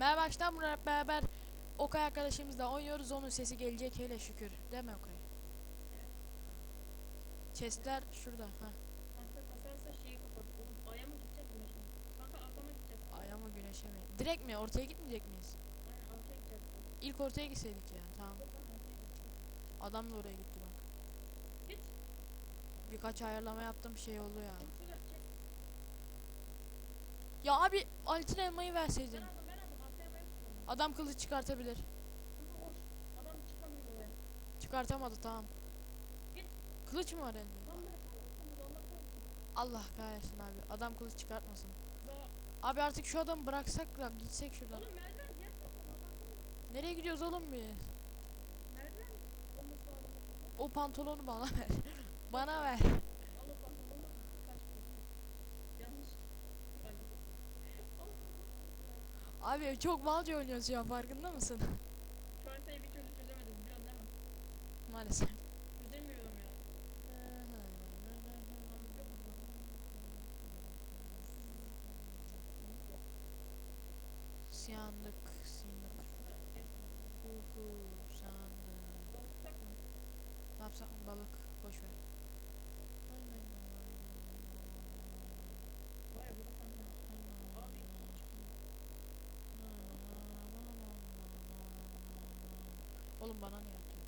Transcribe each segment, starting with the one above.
Merhaba bunlar hep beraber Okay arkadaşımızla oynuyoruz onun sesi gelecek hele şükür. Değil mi Okay? Chestler şurada. Ha. Aya mı güneşe mi? Direkt mi? Ortaya gitmeyecek miyiz? İlk ortaya gitseydik ya. Tamam. Adam da oraya gitti bak. Birkaç ayarlama yaptım şey oldu ya. Ya abi altın elmayı verseydin. Adam kılıç çıkartabilir. Adam çıkamıyor. Çıkartamadı tamam. Kılıç mı var elinde? Lan. Allah kahretsin. Abi. Adam kılıç çıkartmasın. Abi artık şu adamı bıraksak da gitsek şuradan. Nereye gidiyoruz oğlum biz? Merdiven. O pantolonu bana ver. bana ver. Al o pantolonu. Kaç para? Yanlış. Hadi. Abi çok malca oynuyoruz ya farkında mısın? Şu haritayı bir türlü çözemedim biliyorsun değil mi? Maalesef. Çözemiyorum ya. Siyandık, sindik. Uhu, sandık. Ne yapsak balık? Boş ver. Vay burada kanka. Abi. Oğlum bana niye atıyor?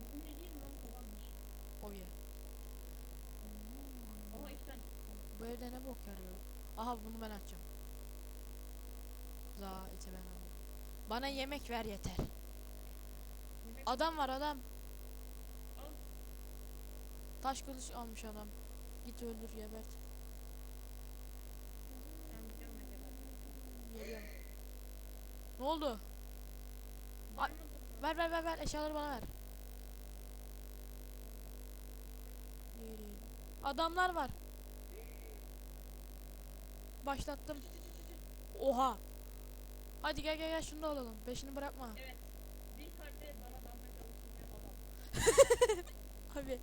Bu ünlü değil mi lan kazanmış. O ye. Ama iki tane. Bu evde ne bok yarıyor? Aha bunu ben açacağım. Za eti ben alayım. Bana yemek ver yeter. Adam var adam. Taş kılıç almış adam. Git öldür gebert. Geliyorum. Ne oldu? Oldu. Ver ver ver ver eşyaları bana ver. Adamlar var. Başlattım. Oha. Hadi gel gel gel şunu da alalım. Peşini bırakma. Evet. Bir kalpte bana damga çalışırken adam. Abi.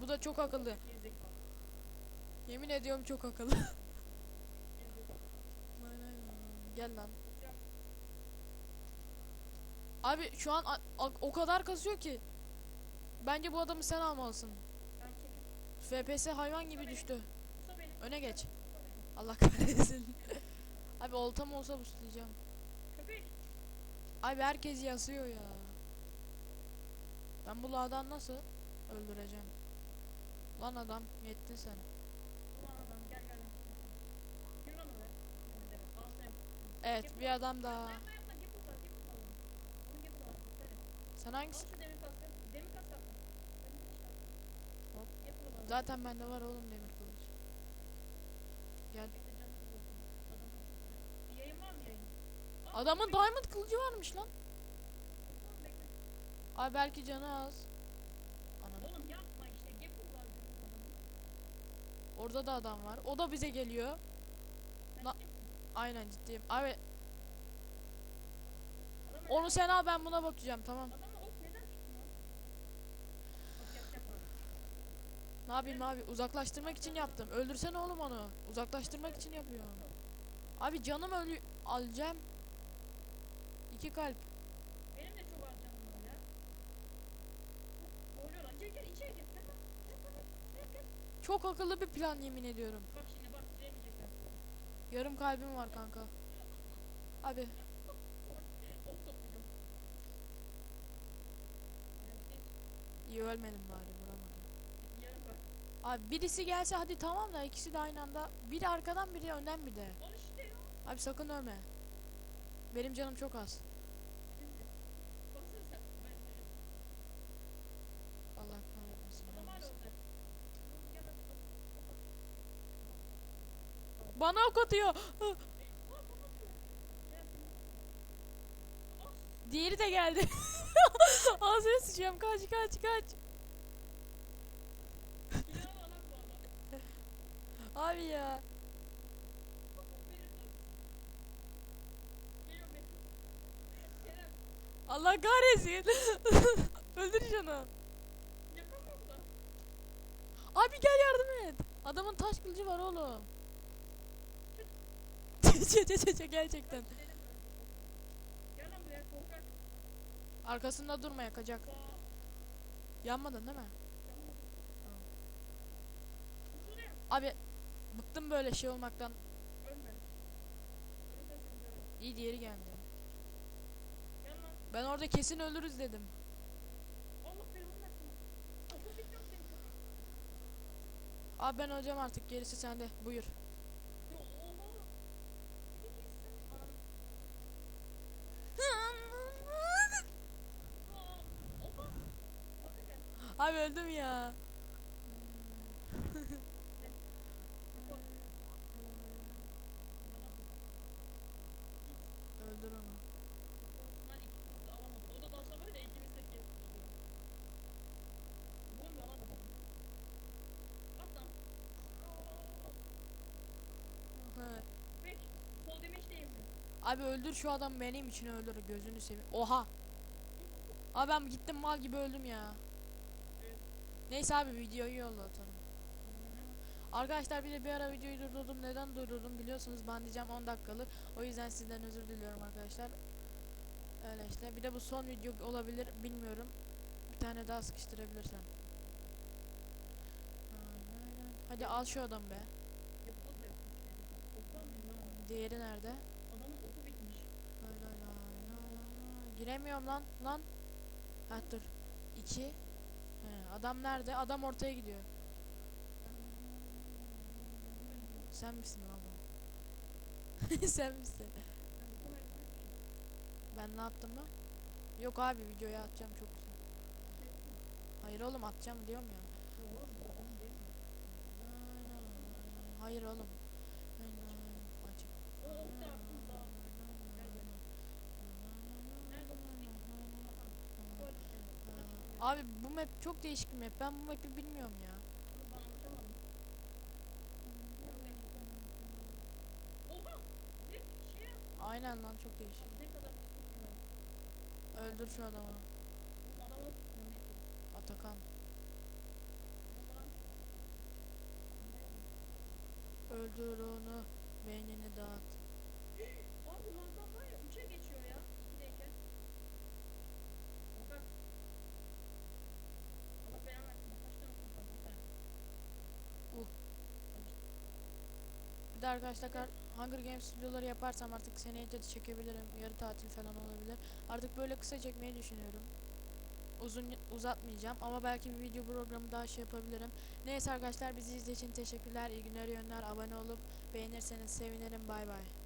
Bu da çok akıllı. Yemin ediyorum çok akıllı. Gel lan. Abi şu an o kadar kasıyor ki. Bence bu adamı sen almalısın. FPS hayvan gibi düştü. Öne geç. Allah kahretsin. Abi oltam olsa buslayacağım. Köpek. Abi herkes yasıyor ya. Ben bu lağdan nasıl öldüreceğim? Lan adam yettin sen. Demir kask attım. Hop. Gipul var. Zaten bende var oğlum demir kılıç. Gel. Adam? Bir Adamın diamond kılıcı varmış lan. Abi belki canı az. Orada da adam var. O da bize geliyor. Sen? Aynen ciddiyim. Abi onu sen al ben buna bakacağım tamam. Ne yapayım abi uzaklaştırmak için yaptım. Öldürsene oğlum onu. Uzaklaştırmak için yapıyorum. Abi canım ölü alacağım. İki kalp. Benim de çok az canım var ya. Boğuluyor lan. Gel gel içeri. Gel. Çok akıllı bir plan yemin ediyorum. Bak şimdi. Yarım kalbim var kanka. Abi iyi ölmedim bari vuramadım. Abi birisi gelse hadi tamam da ikisi de aynı anda. Biri arkadan biri önden bir de. Abi sakın ölme. Benim canım çok az. Allah Bana ok atıyor. Diğeri de geldi. Ağzına sıçıyorum. Kaç kaç kaç. Abi ya. Allah kahretsin. Öldür şunu. Abi gel yardım et. Adamın taş kılıcı var oğlum. Çe çe çe çe gerçekten. Arkasında durma yakacak. Yanmadın değil mi? Abi bıktım böyle şey olmaktan. İyi diğeri geldi. Ben orada kesin ölürüz dedim. Abi ben öleceğim artık gerisi sende. Buyur. Bek. Sol demeç değil mi? Abi öldür şu adam benim için öldür gözünü seveyim. Oha. Abi ben gittim mal gibi öldüm ya. Neyse abi videoyu yolla atalım. Arkadaşlar bir de bir ara videoyu durdurdum. Neden durdurdum biliyorsunuz ben diyeceğim 10 dakikalık. O yüzden sizden özür diliyorum arkadaşlar. Öyle işte. Bir de bu son video olabilir bilmiyorum. Bir tane daha sıkıştırabilirsem. Hadi al şu adam be. Diğeri nerede? Adamın oku bitmiş. Giremiyorum lan lan. Ha dur. İki. Adam nerede? Adam ortaya gidiyor. Sen misin lan bu? Sen misin? Ben ne yaptım mı? Yok abi videoya atacağım çok güzel. Hayır oğlum atacağım diyorum ya. Hayır oğlum. Açık. Abi bu map çok değişik bir map. Ben bu map'i bilmiyorum ya. Aynen lan çok değişik. Öldür şu adamı. Atakan. Öldür onu. Beynini dağıt. De arkadaşlar Hunger Games videoları yaparsam artık seneye de çekebilirim. Yarı tatil falan olabilir. Artık böyle kısa çekmeyi düşünüyorum. Uzun uzatmayacağım ama belki bir video programı daha şey yapabilirim. Neyse arkadaşlar bizi izlediğiniz için teşekkürler. İyi günler, iyi. Abone olup beğenirseniz sevinirim. Bay bay.